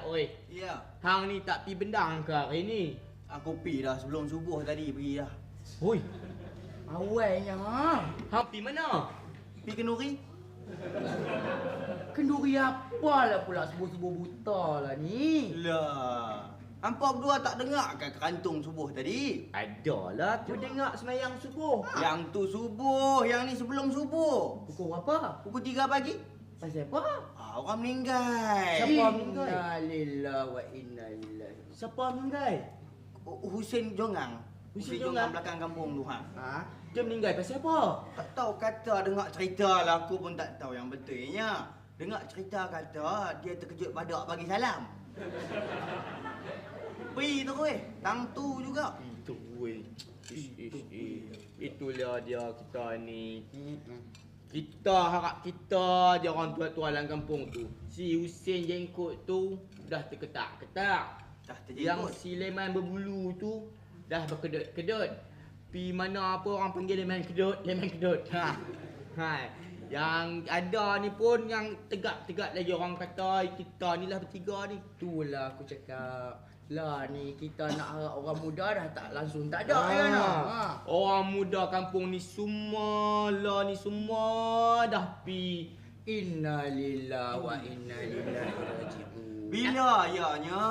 ni Jap oi. Ya, Hang ni tak pi bendang ke hari ni? aku pi dah sebelum subuh tadi pergi dah. Hoi, Awalnya ha. hang pi mana? Pi kenduri? Kenduri apalah pula subuh-subuh buta lah ni. Lah. Hampa berdua tak dengar ke kerantung subuh tadi? Adalah tu dengar semayang subuh. Yang tu subuh, yang ni sebelum subuh. Pukul berapa? Pukul 3 pagi. Pasal apa? Ah, orang meninggal. Siapa meninggal? Inna lillahi wa inna ilaihi. Siapa meninggal? Hu- Husin Jongang. Husin Husin Jongang? Jongang belakang kampung tu ha. Ha? Dia meninggal pasal apa? Tak tahu kata dengar cerita lah aku pun tak tahu yang betulnya. Dengar cerita kata dia terkejut badak bagi salam. Pi tu weh, tang tu juga. Itu weh. Ish, ish, ish. Itulah dia kita ni. Kita harap kita je orang tua-tua dalam kampung tu. Si Husin jengkot tu dah terketak-ketak. Dah Yang si Leman berbulu tu dah berkedut-kedut. Pi mana apa orang panggil Leman kedut, Leman kedut. Ha. Ha. Yang ada ni pun yang tegak-tegak lagi orang kata kita ni lah bertiga ni. Itulah aku cakap. Lah ni kita nak harap orang muda dah tak langsung tak ada Ah. ya nak. Ha. Orang muda kampung ni semua lah ni semua dah pi. Inna lillahi wa inna ilaihi raji'un. Bila ayahnya?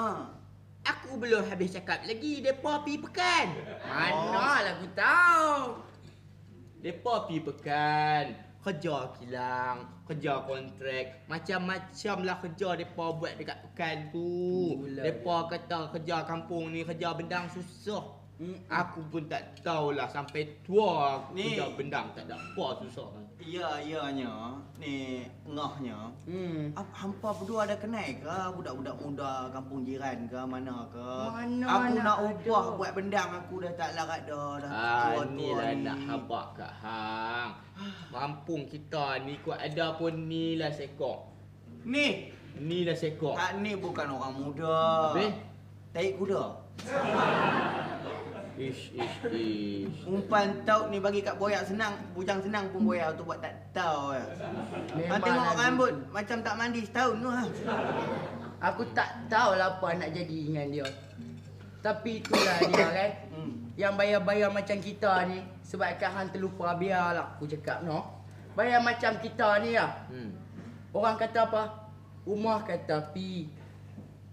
Aku belum habis cakap lagi depa pi pekan. Manalah aku tahu. Depa pi pekan. Kerja kilang, kerja kontrak, macam-macam lah kerja depa buat dekat pekan tu. Depa kata kerja kampung ni kerja bendang susah. Mm. Aku pun tak tahulah sampai tua aku Ni. kerja bendang tak ada apa susah. Ya, ianya. Ni ngahnya. Hmm. Hampa berdua ada kenal ke budak-budak muda kampung jiran ke mana ke? Mana aku nak nak ada. upah buat bendang aku dah tak larat dah. Dah Ah, tua-tua ni lah nak habak kat hang. Kampung kita ni kot ada pun ni lah sekok. Ni, Ni lah sekok. tak ni bukan orang muda. Habis? Taik kuda. Ish, ish, ish. Umpan taut ni bagi kat boyak senang, bujang senang pun boyak tu buat tak tahu ya. Memang tengok lah rambut macam tak mandi setahun tu ha. Aku tak tahu lah apa nak jadi dengan dia. Tapi itulah dia kan. Hmm. Yang bayar-bayar macam kita ni sebabkan hang terlupa biarlah aku cakap no. Bayar macam kita ni lah. Hmm. Orang kata apa? Rumah kata pi.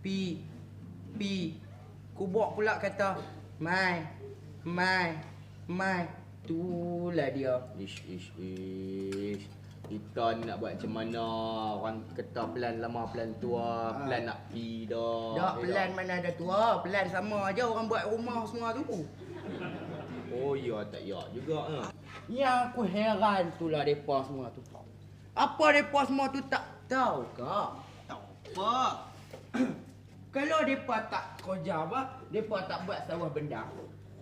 Pi. Pi. Kubuk pula kata mai. Mai. Mai. Itulah dia. Ish, ish, ish. Kita ni nak buat macam mana? Orang kata plan lama, plan tua, Ah. plan nak pi dah. Dak pelan mana ada tua, pelan sama aja orang buat rumah semua tu. Oh ya, tak ya juga. Eh. Yang aku heran tu lah depa semua tu. Apa depa semua tu tak tahu ke? Tahu apa? Kalau depa tak kerja apa, depa tak buat sawah bendang.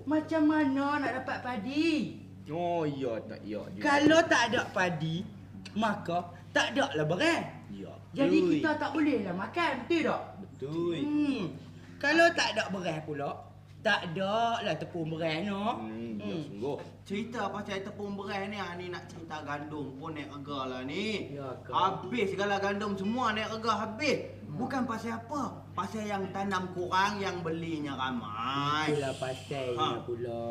Macam mana nak dapat padi? Oh ya, tak ya juga. Kalau tak ada padi, maka tak ada lah barang. Ya. Jadi betul. kita tak boleh lah makan, betul tak? Betul. Hmm. Kalau tak ada beras pula, tak ada lah tepung beras no. Hmm, ya Hmm. sungguh. Cerita pasal tepung beras ni ah, ni nak cerita gandum pun naik harga lah ni. Ya ke? Habis segala gandum semua naik harga habis. Bukan pasal apa? Pasal yang tanam kurang yang belinya ramai. Itulah pasalnya Ha. pula.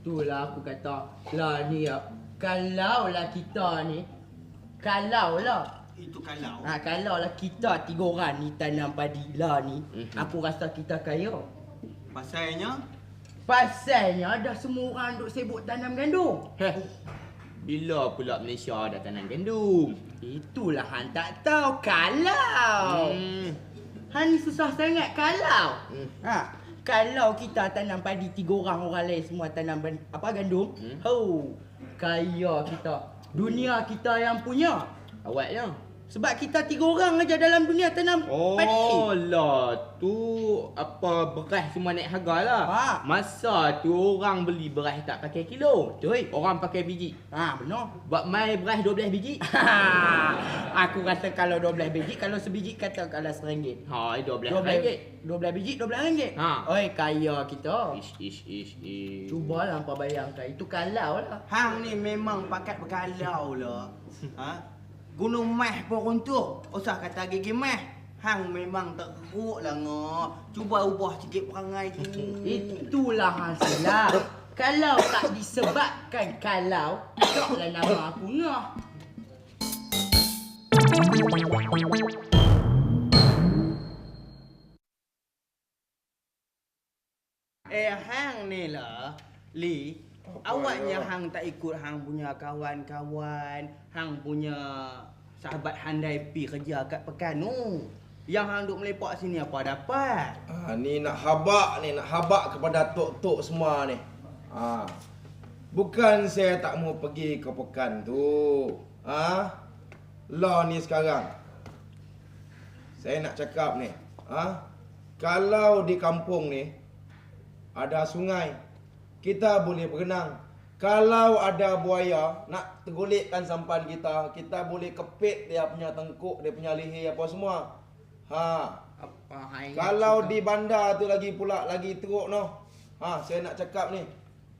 Itulah aku kata, lah ni ya. Kalau lah kita ni, kalau lah. Itu kalau. Ha, kalau lah kita tiga orang ni tanam padi lah ni, Mhm. aku rasa kita kaya. Pasalnya Pasalnya dah semua orang duk sibuk tanam gandum. Heh. Bila pula Malaysia dah tanam gandum? Itulah hang tak tahu kalau. Hmm. Hang ni susah sangat kalau. Hmm. Ha, kalau kita tanam padi tiga orang orang lain semua tanam ben, apa gandum, Hmm. ho, kaya kita. Dunia kita yang punya. Awak ya? Sebab kita tiga orang aja dalam dunia tanam padi. Oh lah tu apa beras semua naik harga lah. Ha. Masa tu orang beli beras tak pakai kilo. Betul. Orang pakai biji. Ha, benar. Buat mai beras 12 biji. Aku rasa kalau 12 biji, kalau sebiji kata kalau RM1. Ha, 12 ringgit. 12 biji, 12 ringgit. Ha. Oi, kaya kita. Ish ish ish ish. Cubalah hampa bayangkan. Itu kalau lah. Hang ni memang pakat bergalau lah. Ha? Gunung meh pun runtuh. Usah kata gigi meh. Hang memang teruk lah ngok. Cuba ubah sikit perangai sini. Itulah hasilnya. kalau tak disebabkan kalau, taklah nama aku ngah. Eh hang ni lah Awaknya hang tak ikut hang punya kawan-kawan Hang punya sahabat handai pi kerja kat pekan tu Yang hang duk melepak sini apa dapat? Ha, ni nak habak ni, nak habak kepada tok-tok semua ni. Ha. Bukan saya tak mau pergi ke pekan tu. Ha? Lah ni sekarang. Saya nak cakap ni. Ha? Kalau di kampung ni ada sungai, kita boleh berenang. Kalau ada buaya nak tergolekkan sampan kita, kita boleh kepit dia punya tengkuk, dia punya leher apa semua. Ha, Apa kalau di bandar tu lagi pula lagi teruk noh. Ha, saya nak cakap ni.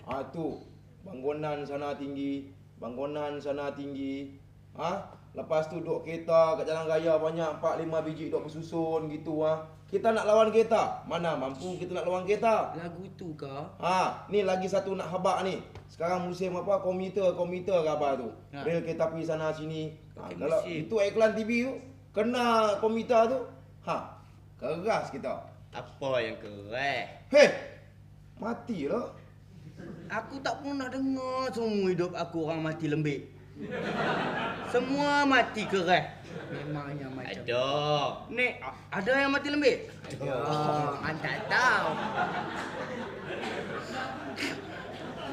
Ha tu, bangunan sana tinggi, bangunan sana tinggi. Ha, lepas tu duk kereta kat jalan raya banyak 4 5 biji duk bersusun gitu ha. Kita nak lawan kereta. Mana mampu kita nak lawan kereta? Lagu tu ke? Ha, ni lagi satu nak habak ni. Sekarang musim apa? Komuter, komuter ke apa tu? Ha. Rel kereta pergi sana sini. Ha, kalau musim. itu iklan TV tu, kena komuter tu, ha, keras kita. Apa yang keras? Hei, matilah. Aku tak pernah dengar semua hidup aku orang mati lembik Semua mati keras Memangnya macam Ada. Ni a- ada yang mati lembik? Oh, an tak tahu.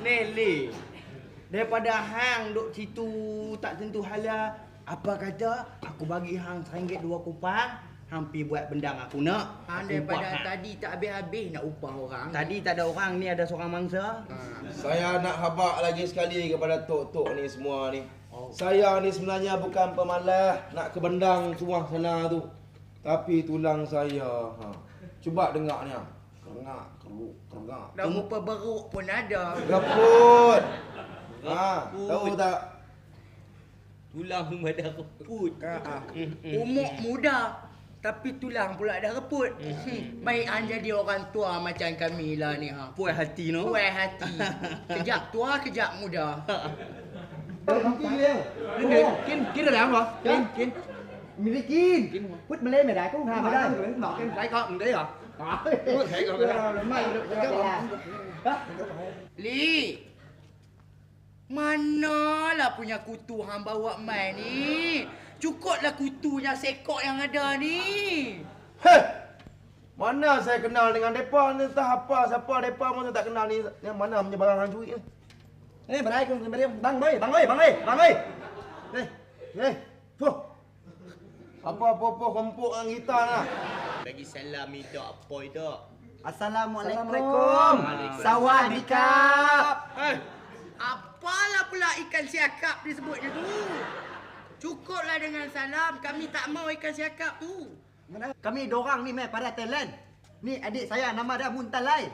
Ni Li Daripada hang duk situ tak tentu hala Apa kata aku bagi hang RM1 dua kupang Hang pi buat bendang aku nak Han Aku buat daripada hang. tadi tak habis-habis nak upah orang. Tadi tak ada orang ni ada seorang mangsa Ha. Saya nak habak lagi sekali kepada tok-tok ni semua ni. Oh. Saya ni sebenarnya bukan pemalas nak ke bendang semua sana tu. Tapi tulang saya, ha. Cuba dengar ni. ha. Kerengak, keruk, kerengak. Dah rupa beruk pun ada. Gaput. Ha, tahu tak? Tulang pada reput. Ha. Hmm, Umur muda tapi tulang pula dah reput. Hmm. Baik an jadi orang tua macam kami lah ni ha. Puas hati no Puas hati. Kejap tua, kejap muda. Kin, kin không hả? Kin, kin. Mình đi kin. Quýt mà lên mày đại cũng ở đây. Nọ kin phải con mình đấy hả? Có. Mày được cái là. Li. Manalah punya kutu hang bawa mai ni? Cukuplah kutunya sekok yang ada ni. Heh. Mana saya kenal dengan depa ni entah apa siapa depa pun tak kenal ni. Yang mana punya barang hang curi ni? Mà đây, mà đây, băng đi, băng đi, băng đi, băng đi. Đây, đây. Fuh. Apa-apa kompok dengan kita lah. Bagi salam itu apa itu? Assalamualaikum. Waalaikumsalam. Sawadikap. Eh, Apalah pula ikan siakap disebutnya tu? Cukuplah dengan salam. Kami tak mau ikan siakap tu. Kami dorang ni meh para talent. Ni adik saya nama dia Muntalai.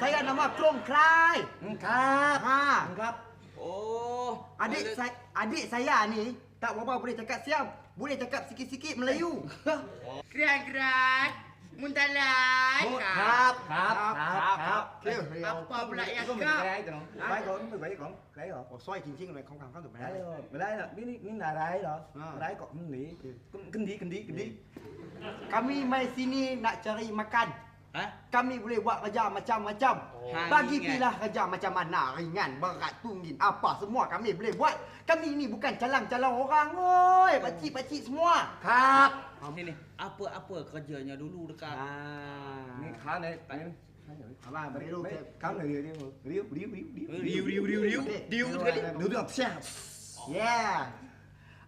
Saya nama Krong Krai. Engkap. Ha. Engkap. Oh, Adik saya adik saya ni tak berapa boleh cakap siam. Boleh cakap sikit-sikit Melayu. Keran-keran. Muntalai. Kap, kap, kap, kap. Apa pula yang kap? Phải con, mày vậy con. Cái rồi. Ồ, xoay chỉnh chỉnh này không không không được mày. Mày đây là ní ní ní là đây đó. À. Mày đây còn ní. Kinh đi kinh đi kinh đi. Kami mai sini nak cari makan. Ha? Kami boleh buat kerja macam-macam. Oh. Bagi Ringan. pilih kerja macam mana, ringan, berat, tunggin, apa semua kami boleh buat. Kami ni bukan calang-calang orang, oi. Pakcik-pakcik semua. Kap. Sini, apa-apa kerjanya dulu dekat. Ha. Ni khan eh. Apa beri lu? Kam ni dia dia. Riu riu riu riu. Riu riu riu riu. Riu tu Yeah.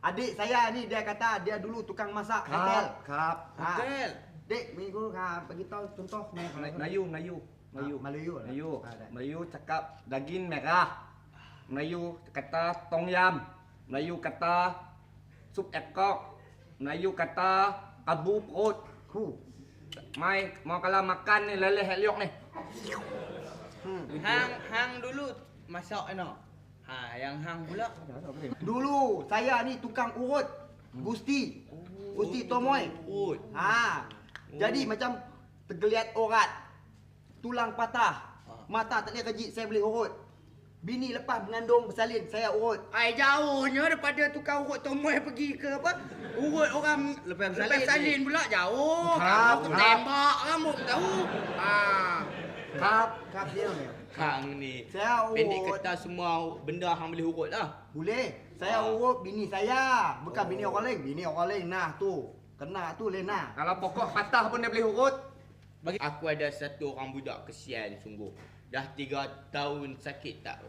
Adik saya ni dia kata dia dulu tukang masak hotel. Kap. Ah. Hotel. Dek, minggu ha ah, bagi tahu contoh Melayu, Melayu. Melayu. Melayu. Lah. Melayu. Melayu cakap daging merah. Melayu kata tong yam. Melayu kata sup ekok. Melayu kata kabu perut Hu. Mai mau kalau makan ni leleh heliok ni Hmm. Hang hang dulu masak ano? Ha, yang hang pula. Dulu saya ni tukang urut. Gusti. Gusti Tomoy. Urut. Ha. Jadi macam tergeliat orat. Tulang patah. Mata tak boleh kejit saya boleh urut. Bini lepas mengandung bersalin, saya urut. Ai jauhnya daripada tukar urut tomoy pergi ke apa? Urut orang lepas bersalin. Lepas salin pula jauh. Kau tu tembak kamu tahu. Ha. Kap, kap dia ni. Kang ni. Saya urut. Pendek kata semua benda hang boleh urut lah. Boleh. Saya ha. urut bini saya. Bukan oh. bini orang lain. Bini orang lain nah tu. Kena tu Lena. Kalau pokok patah pun dia boleh urut. Bagi aku ada satu orang budak kesian sungguh. Dah tiga tahun sakit tak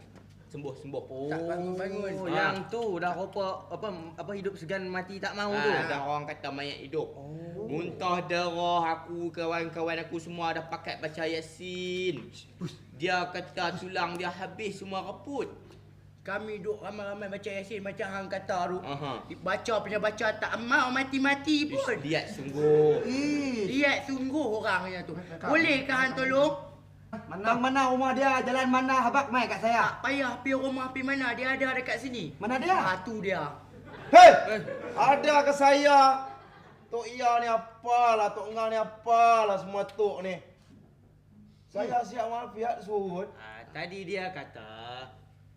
sembuh-sembuh. Oh, Tak bangun-bangun. yang tu dah rupa apa apa hidup segan mati tak mau tu. Ha, dah orang kata mayat hidup. Oh. Muntah darah aku, kawan-kawan aku semua dah pakai baca Yasin. Dia kata tulang dia habis semua reput. Kami duk ramai-ramai baca Yasin macam hang kata tu. Baca punya baca tak mau mati-mati pun. Dia sungguh. Lihat sungguh orangnya tu. Bolehkah hang tolong? Mana mana rumah dia? Jalan mana habak mai kat saya? Tak payah pi rumah pi mana dia ada dekat sini. Mana dia? Ah tu dia. Hei! Ada ke saya? Tok Ia ni apalah, Tok Ngah ni apalah semua Tok ni. Saya siap mafiat surut. Ha, tadi dia kata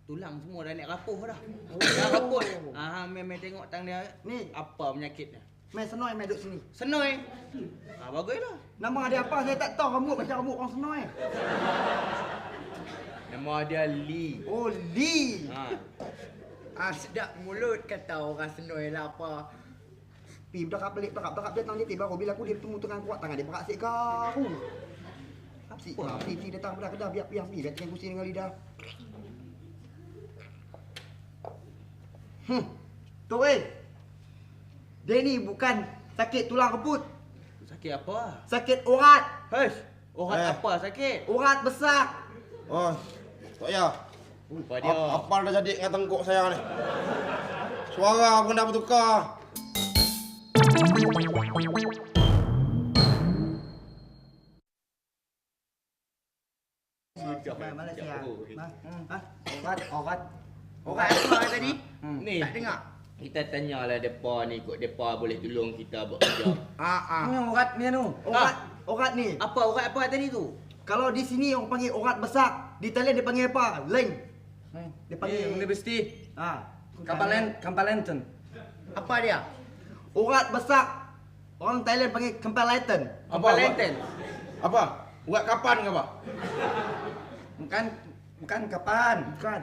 tulang semua dah nak rapuh dah. Oh. Dah rapuh. Ha, hang memang tengok tang dia Ni, apa penyakitnya. Mai senoi mai duduk sini. Senoi. Ha, baguslah. Nama dia apa? Saya tak tahu rambut macam rambut orang senoi. Nama dia Lee. Oh, Lee. Ha. Ah sedap mulut kata orang senoi lah apa. Pi berdekat pelik berdekat berdekat dia tang dia tiba baru bila aku dia bertemu dengan kuat tangan dia berak sik kau. Apsi, apsi, apsi datang berak kedah biar biar pi dia tengah pusing dengan lidah. Hmm. Tu eh. Dia ni bukan sakit tulang keput, Sakit apa? sakit urat. Hush. Orang Eh. apa sakit? Urat besar. Oh, Tok Ia. Apa dia? Apa, dah jadi dengan tengkuk saya ni? Suara pun dah bertukar. Mai Malaysia. Ha? Ha? Orat Orat Orang apa tadi? Ni. Tak dengar. Kita tanyalah depa ni kok depa boleh tolong kita buat kerja. Ah ah. Ni orat ni tu Urat, urat ni. Apa orang apa tadi tu? Kalau di sini orang panggil urat besar, di Thailand dia panggil apa? Leng. Dia Ni panggil universiti ha. Kampalen Kampalenten Apa dia? Urat besar. Orang Thailand panggil kempalaitan. Apa? Valentine. Apa? Buat kapan ke apa? Bukan Bukan kapan Bukan.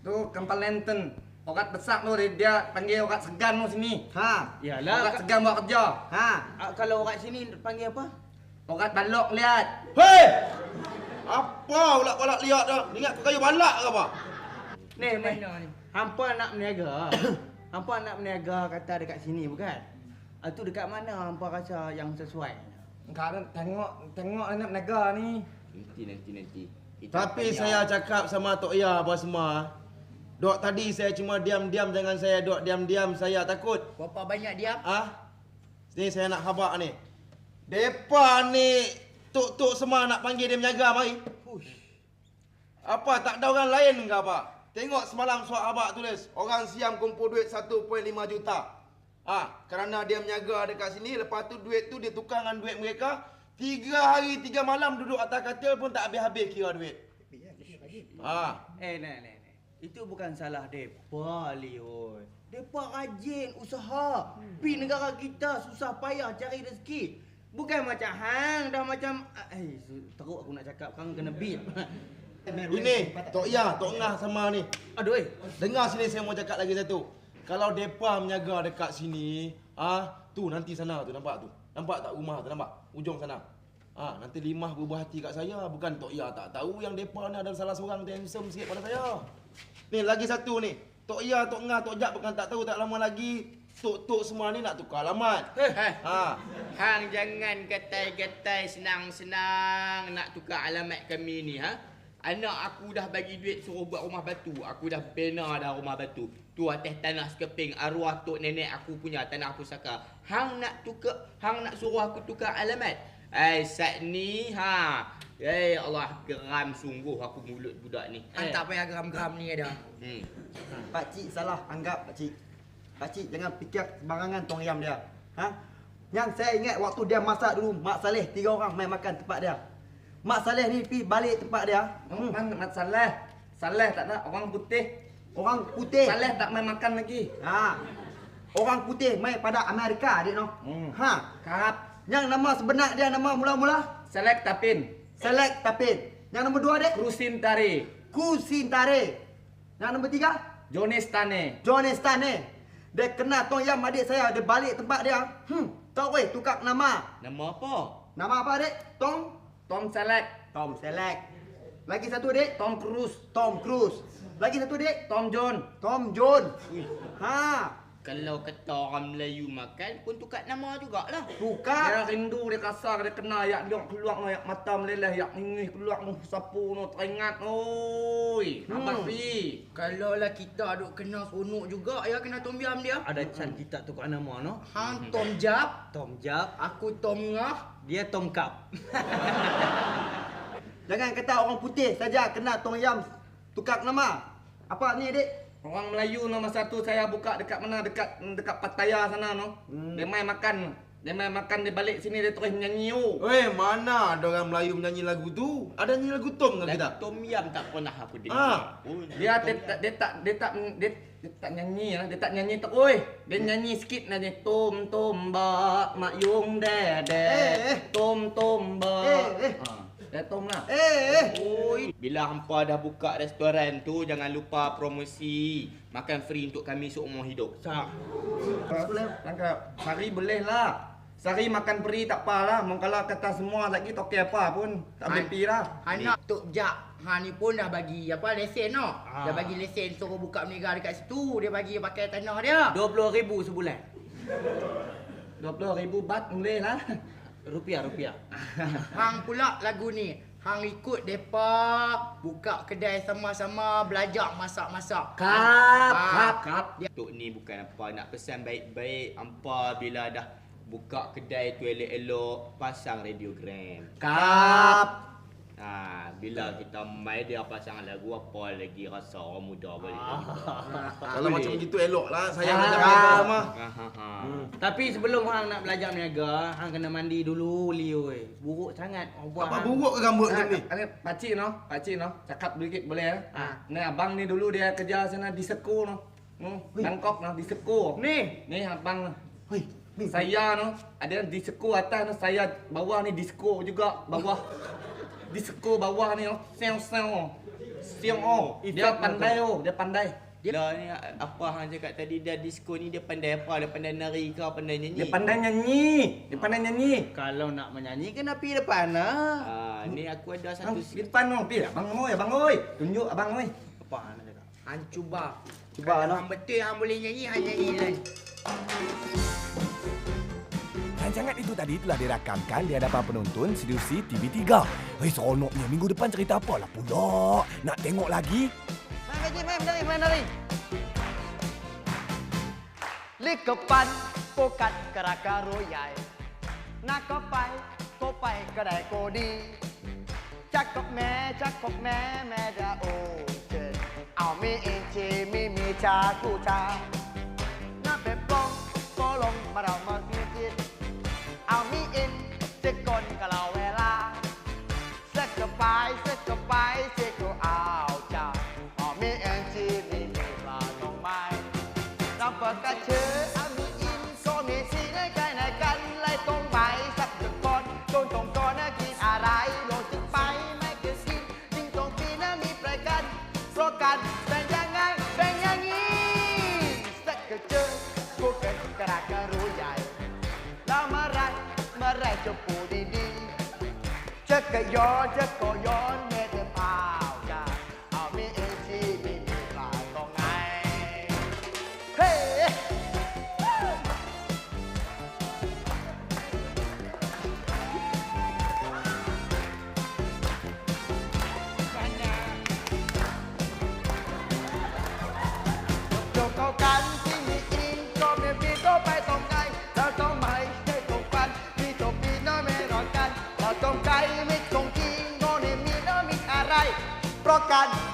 Tu Kampalenten Orat besar tu dia, dia panggil orat segan tu sini Ha. Yalah. Orat ka- segan buat kerja Ha. ah, kalau orang sini panggil apa? Orat balok lihat Hei! Apa ulak-ulak liat dah? Ingat kau kayu balak ke apa? Ni, ni. Hampa nak berniaga. hampa nak berniaga kata dekat sini bukan? Ah, tu dekat mana hampa rasa yang sesuai? Kau tengok Tengok anak negara ni Nanti nanti nanti. Kita Tapi saya cakap sama Tok Ia apa semua. Dok tadi saya cuma diam-diam jangan saya dok diam-diam saya takut. Berapa banyak dia? Ah. Ni saya nak khabar ni. Depa ni tok-tok semua nak panggil dia menjaga mari. Apa tak ada orang lain ke apa? Tengok semalam surat abak tulis orang siam kumpul duit 1.5 juta. Ah, kerana dia menjaga dekat sini lepas tu duit tu dia tukar dengan duit mereka. Tiga hari tiga malam duduk atas katil pun tak habis-habis kira duit. Ah, Eh, ni, ni, ni. Itu bukan salah depa, Leon. Depa rajin usaha. Pi negara kita susah payah cari rezeki. Bukan macam hang dah macam eh teruk aku nak cakap kang kena beat. ini Tok Ya, Tok Ngah sama ni. Aduh eh. Dengar sini saya mau cakap lagi satu. Kalau depa menjaga dekat sini, ah tu nanti sana tu nampak tu. Nampak tak rumah tu nampak? Ujung sana. Ah nanti limah berubah hati kat saya, bukan tok ya tak tahu yang depa ni ada salah seorang tu handsome sikit pada saya. Ni lagi satu ni. Tok Ya, Tok Ngah, Tok Jak bukan tak tahu tak lama lagi tok-tok semua ni nak tukar alamat. Ha. Hang jangan gatai-gatai senang-senang nak tukar alamat kami ni ha. Anak aku dah bagi duit suruh buat rumah batu. Aku dah bina dah rumah batu. Tu atas tanah sekeping arwah tok nenek aku punya tanah pusaka. Hang nak tukar hang nak suruh aku tukar alamat. Eh sat ni ha. Eh Allah geram sungguh aku mulut budak ni. Hang Eh. tak payah geram-geram ni dah. Hmm. Pak cik salah anggap pak cik. Pak cik jangan fikir sembarangan tong yam dia. Ha? Yang saya ingat waktu dia masak dulu Mak Saleh tiga orang main makan tempat dia. Mak Saleh ni pergi balik tempat dia. Hmm. Kan Mat Saleh. Saleh tak nak orang putih. Orang putih. Saleh tak main makan lagi. Ha. Orang putih main pada Amerika dia no. Hmm. Ha. Kap. Yang nama sebenar dia nama mula-mula Selek Tapin. Select Tapin. Yang nombor dua dia Krusin Tari. Kusin Tare. Yang nombor tiga Jonis Tane. Johnny Stan ni. Dia kena Tong Yam adik saya dia balik tempat dia. Hmm, tak weh tukar nama. Nama apa? Nama apa adik? Tong Tom Selek. Tom Select. Lagi satu adik Tom Cruise. Tom Cruise. Lagi satu adik Tom John. Tom John. Ha, Kalau kata orang Melayu makan pun tukar nama jugalah. tukar. Dia rindu dia kasar dia kena yak liok keluar no yak mata meleleh yak ngih keluar no sapu no teringat oi. Hmm. Abang Pi. Kalau lah kita duk kena seronok juga ya kena tom yam dia. Ada can kita tukar nama no. Hang Tom Jap, Tom Jap, aku Tom Ngah. dia Tom Cup. Jangan kata orang putih saja kena Tong Yam tukar nama. Apa ni adik? Orang Melayu nombor satu saya buka dekat mana dekat dekat Pattaya sana no. Hmm. Dia main makan. Dia main makan dia balik sini dia terus menyanyi oh. Weh, mana ada orang Melayu menyanyi lagu tu? Ada nyanyi lagu Tom ke Lagu kita? Tom Yam tak pernah aku dengar. Ah. pun. Dia dia tak dia tak dia tak dia, dia tak nyanyi lah. Dia tak nyanyi tak oi. Dia nyanyi sikit aja tom tom ba mak yung de de. Eh, eh. Tom tom ba. Eh, eh. Ha. Tom lah. Eh, eh. Oi, bila hampa dah buka restoran tu jangan lupa promosi makan free untuk kami seumur hidup. Sak. Tangkap. Sari boleh lah. Sari makan peri tak apalah. Mau kalau kata semua lagi tak okey apa pun. Tak boleh pi lah. Anak Tok Jak Ha ni pun dah bagi apa lesen no. Ah. Dah bagi lesen suruh buka berniaga dekat situ. Dia bagi pakai tanah dia. RM20,000 sebulan. 20 ribu bat boleh lah. Rupiah, rupiah. Hang pula lagu ni. Hang ikut depa buka kedai sama-sama belajar masak-masak. Kap, Ah. kap, kap. Tok ni bukan apa nak pesan baik-baik hampa bila dah buka kedai tu elok-elok pasang radiogram. Kap. Ha, bila kita mai dia pasang lagu apa lagi rasa orang muda boleh. Kalau macam begitu elok lah. Saya Ah. nak jaga sama. Ha ha ha. Tapi sebelum hang nak belajar berniaga, hang kena mandi dulu li oi. Buruk sangat orang buat. Apa hang. buruk ke rambut macam ni? Ada pakcik no, pakcik no. Cakap sedikit boleh eh? Ah. Ni abang ni dulu dia kerja sana di Seku no. No, Bangkok no, di Seku. Ni. Ni abang ni Saya no, ada di Seku atas no, saya bawah ni disco juga, bawah. Di Seku bawah ni sel sel. Siang oh, dia pandai oh, dia pandai. Dia ni apa hang cakap tadi dia disco ni dia pandai apa? Dia pandai nari ke pandai nyanyi? Dia pandai nyanyi. Dia pandai nyanyi. Kalau nak menyanyi kena pergi depan lah. Ah, ni aku ada satu di depan no, pi abang oi, abang oi. Tunjuk abang oi. Apa hang nak cakap? Hang cuba. Cuba, hang betul hang boleh nyanyi, hang nyanyi lah. Rancangan itu tadi telah dirakamkan di hadapan penonton Sedusi TV3. Hei, seronoknya minggu depan cerita apa lah pula? Nak tengok lagi? Main lagi, main dari, main dari. Likepan pokat keraka royai. Nak kopai, kopai kedai kodi. Cakap me, cakap me, me da ocean. Au mi inci, mi mi caku ca. Nak pepong, tolong marau กั ก็ย้อนจะก็ย้อน brocado